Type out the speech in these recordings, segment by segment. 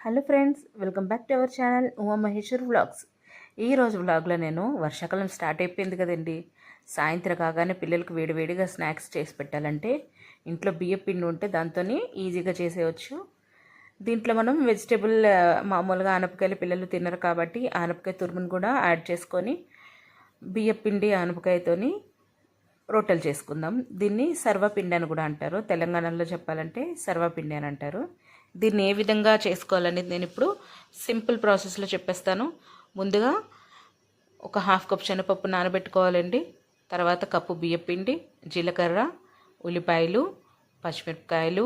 Hello friends welcome back to our channel Uma Maheshwar vlogs. ఈరోజు వ్లాగ్లో నేను వర్షాకాలం స్టార్ట్ అయిపోయింది కదండి. సాయంత్రం కాగానే పిల్లలకు వేడివేడిగా స్నాక్స్ చేసి పెట్టాలంటే ఇంట్లో బియ్య పిండి ఉంటే దాంతో ఈజీగా చేసేయచ్చు. దీంట్లో మనం వెజిటేబుల్ మామూలుగా ఆనపకాయలు పిల్లలు తినరు కాబట్టి ఆనపకాయ తురుమును కూడా యాడ్ చేసుకొని బియ్య పిండి ఆనపకాయతోని రొట్టెలు చేసుకుందాం. దీన్ని సర్వపిండి అని కూడా అంటారు. తెలంగాణలో చెప్పాలంటే సర్వపిండి అని అంటారు. దీన్ని ఏ విధంగా చేసుకోవాలనేది నేను ఇప్పుడు సింపుల్ ప్రాసెస్లో చెప్పేస్తాను. ముందుగా ఒక హాఫ్ కప్ శనగపప్పు నానబెట్టుకోవాలండి. తర్వాత కప్పు బియ్యపిండి జీలకర్ర ఉల్లిపాయలు పచ్చిమిరపకాయలు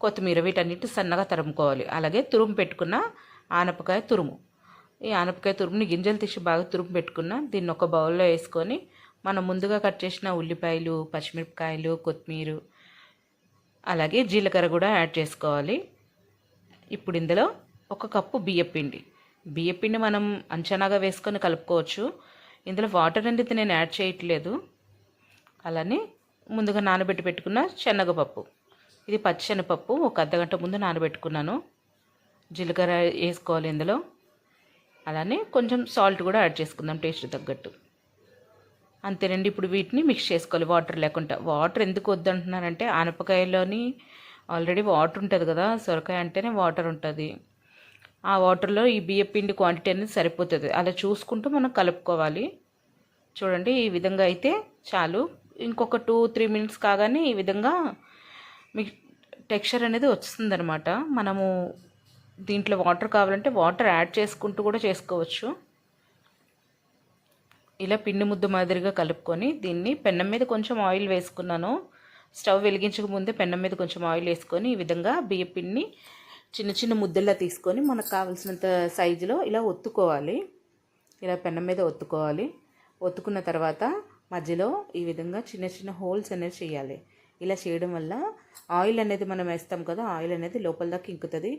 కొత్తిమీర వీటన్నిటి సన్నగా తరుముకోవాలి. అలాగే తురుము పెట్టుకున్న ఆనపకాయ తురుము. ఈ ఆనపకాయ తురుముని గింజలు తీసి బాగా తురుము పెట్టుకున్న దీన్ని ఒక బౌల్లో వేసుకొని మనం ముందుగా కట్ చేసిన ఉల్లిపాయలు పచ్చిమిరపకాయలు కొత్తిమీర అలాగే జీలకర్ర కూడా యాడ్ చేసుకోవాలి. ఇప్పుడు ఇందులో ఒక కప్పు బియ్యపిండి బియ్యపిండి మనం అంచనాగా వేసుకొని కలుపుకోవచ్చు. ఇందులో వాటర్ అనేది నేను యాడ్ చేయట్లేదు. అలానే ముందుగా నానబెట్టి పెట్టుకున్న శనగపప్పు. ఇది పచ్చిశనగపప్పు ఒక అర్ధగంట ముందు నానబెట్టుకున్నాను. జీలకర్ర వేసుకోవాలి ఇందులో. అలానే కొంచెం సాల్ట్ కూడా యాడ్ చేసుకుందాం టేస్ట్ తగ్గట్టు. అంతేనండి ఇప్పుడు వీటిని మిక్స్ చేసుకోవాలి. వాటర్ లేకుండా. వాటర్ ఎందుకు వద్దంటున్నానంటే ఆనపకాయలోని ఆల్రెడీ వాటర్ ఉంటుంది కదా సొరకాయ అంటేనే వాటర్ ఉంటుంది. ఆ వాటర్లో ఈ బియ్య పిండి క్వాంటిటీ అనేది సరిపోతుంది. అలా చూసుకుంటూ మనం కలుపుకోవాలి. చూడండి ఈ విధంగా అయితే చాలు. ఇంకొక టూ త్రీ మినిట్స్ కాగానే ఈ విధంగా మీకు టెక్స్చర్ అనేది వస్తుందనమాట మనము దీంట్లో వాటర్ కావాలంటే వాటర్ యాడ్ చేసుకుంటూ కూడా చేసుకోవచ్చు. ఇలా పిండి ముద్ద మాదిరిగా కలుపుకొని దీన్ని పెన్నం మీద కొంచెం ఆయిల్ వేసుకున్నాను. స్టవ్ వెలిగించక ముందే పెన్నం మీద కొంచెం ఆయిల్ వేసుకొని ఈ విధంగా బియ్య పిండిని చిన్న చిన్న ముద్దల్లా తీసుకొని మనకు కావాల్సినంత సైజులో ఇలా ఒత్తుకోవాలి. ఇలా పెన్నం మీద ఒత్తుకోవాలి. ఒత్తుకున్న తర్వాత మధ్యలో ఈ విధంగా చిన్న చిన్న హోల్స్ అనేవి చేయాలి. ఇలా చేయడం వల్ల ఆయిల్ అనేది మనం వేస్తాం కదా ఆయిల్ అనేది లోపల దాకా ఇంకుతుంది.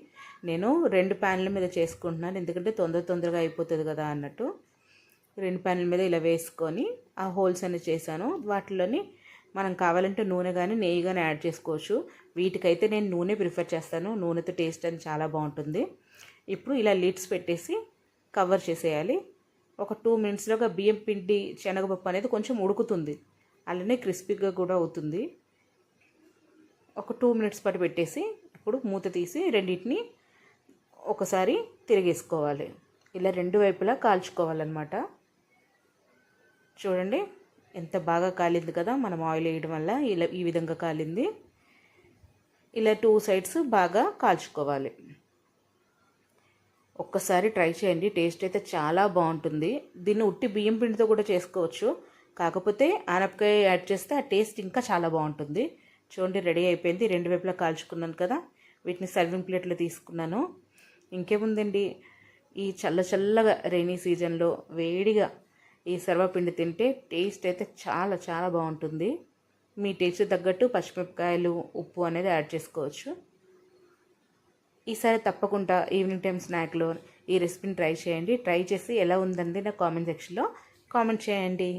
నేను రెండు ప్యాన్ల మీద చేసుకుంటున్నాను ఎందుకంటే తొందర తొందరగా అయిపోతుంది కదా అన్నట్టు. రెండు ప్యాన్ల మీద ఇలా వేసుకొని ఆ హోల్స్ అనేవి చేశాను. వాటిలోని మనం కావాలంటే నూనె కానీ నెయ్యి కానీ యాడ్ చేసుకోవచ్చు. వీటికైతే నేను నూనె ప్రిఫర్ చేస్తాను. నూనెతో టేస్ట్ అని చాలా బాగుంటుంది. ఇప్పుడు ఇలా లిడ్స్ పెట్టేసి కవర్ చేసేయాలి. ఒక టూ మినిట్స్లోగా బియ్యం పిండి శనగపప్పు అనేది కొంచెం ఉడుకుతుంది. అలానే క్రిస్పీగా కూడా అవుతుంది. ఒక టూ మినిట్స్ పాటు పెట్టేసి ఇప్పుడు మూత తీసి రెండింటిని ఒకసారి తిరిగేసుకోవాలి. ఇలా రెండు వైపులా కాల్చుకోవాలన్నమాట. చూడండి. ఎంత బాగా కాలింది కదా మనం ఆయిల్ వేయడం వల్ల ఇలా ఈ విధంగా కాలింది. ఇలా టూ సైడ్స్ బాగా కాల్చుకోవాలి. ఒక్కసారి ట్రై చేయండి టేస్ట్ అయితే చాలా బాగుంటుంది. దీన్ని ఉట్టి బియ్యం పిండితో కూడా చేసుకోవచ్చు. కాకపోతే ఆనపకాయ యాడ్ చేస్తే ఆ టేస్ట్ ఇంకా చాలా బాగుంటుంది. చూడండి రెడీ అయిపోయింది. రెండు వైపులా కాల్చుకున్నాను కదా వీటిని సర్వింగ్ ప్లేట్లో తీసుకున్నాను. ఇంకేముందండి? ఈ చల్ల చల్లగా రైనీ సీజన్లో వేడిగా ఈ సర్వపిండి తింటే టేస్ట్ అయితే చాలా చాలా బాగుంటుంది. మీ టేస్ట్ తగ్గట్టు పచ్చిమిరపకాయలు ఉప్పు అనేది యాడ్ చేసుకోవచ్చు. ఈసారి తప్పకుండా ఈవినింగ్ టైం స్నాక్లో ఈ రెసిపీని ట్రై చేయండి. ట్రై చేసి ఎలా ఉందండి నా కామెంట్ సెక్షన్లో కామెంట్ చేయండి.